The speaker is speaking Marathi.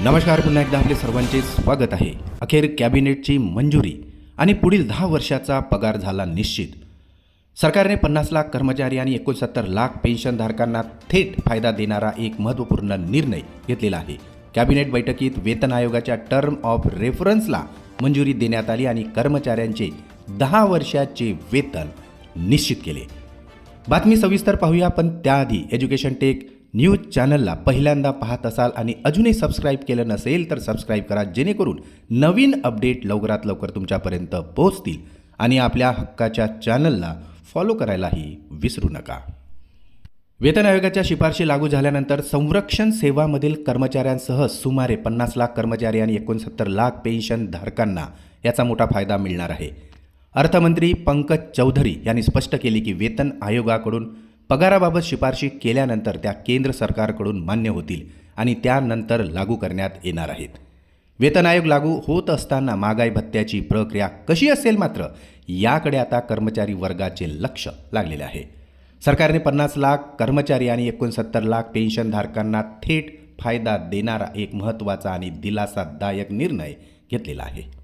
नमस्कार पुन्हा एकदा आपले सर्वांचे स्वागत आहे. अखेर कॅबिनेटची मंजुरी आणि पुढील दहा वर्षाचा पगार झाला निश्चित. सरकारने पन्नास लाख कर्मचारी आणि एकोणसत्तर लाख पेन्शनधारकांना थेट फायदा देणारा एक महत्त्वपूर्ण निर्णय घेतलेला आहे. कॅबिनेट बैठकीत वेतन आयोगाच्या टर्म ऑफ रेफरन्सला मंजुरी देण्यात आली आणि कर्मचाऱ्यांचे दहा वर्षाचे वेतन निश्चित केले. बातमी सविस्तर पाहूया पण त्याआधी एज्युकेशन टेक न्यूज चॅनलला पहिल्यांदा पाहत असाल आणि अजूनही सबस्क्राईब केलं नसेल तर सबस्क्राईब करा जेणेकरून नवीन अपडेट लवकरात लवकर तुमच्यापर्यंत पोहोचतील. आणि आपल्या हक्काच्या चॅनलला फॉलो करायलाही विसरू नका. वेतन आयोगाच्या शिफारशी लागू झाल्यानंतर संरक्षण सेवामधील कर्मचाऱ्यांसह सुमारे पन्नास लाख कर्मचारी आणि एकोणसत्तर लाख पेन्शनधारकांना याचा मोठा फायदा मिळणार आहे. अर्थमंत्री पंकज चौधरी यांनी स्पष्ट केले की वेतन आयोगाकडून पगाराबाबत शिफारशी केल्यानंतर त्या केंद्र सरकारकडून मान्य होतील आणि त्यानंतर लागू करण्यात येणार आहेत. वेतन आयोग लागू होत असताना महागाई भत्त्याची प्रक्रिया कशी असेल मात्र याकडे आता कर्मचारी वर्गाचे लक्ष लागलेले आहे. सरकारने पन्नास लाख कर्मचारी आणि एकोणसत्तर लाख पेन्शनधारकांना थेट फायदा देणारा एक महत्त्वाचा आणि दिलासादायक निर्णय घेतलेला आहे.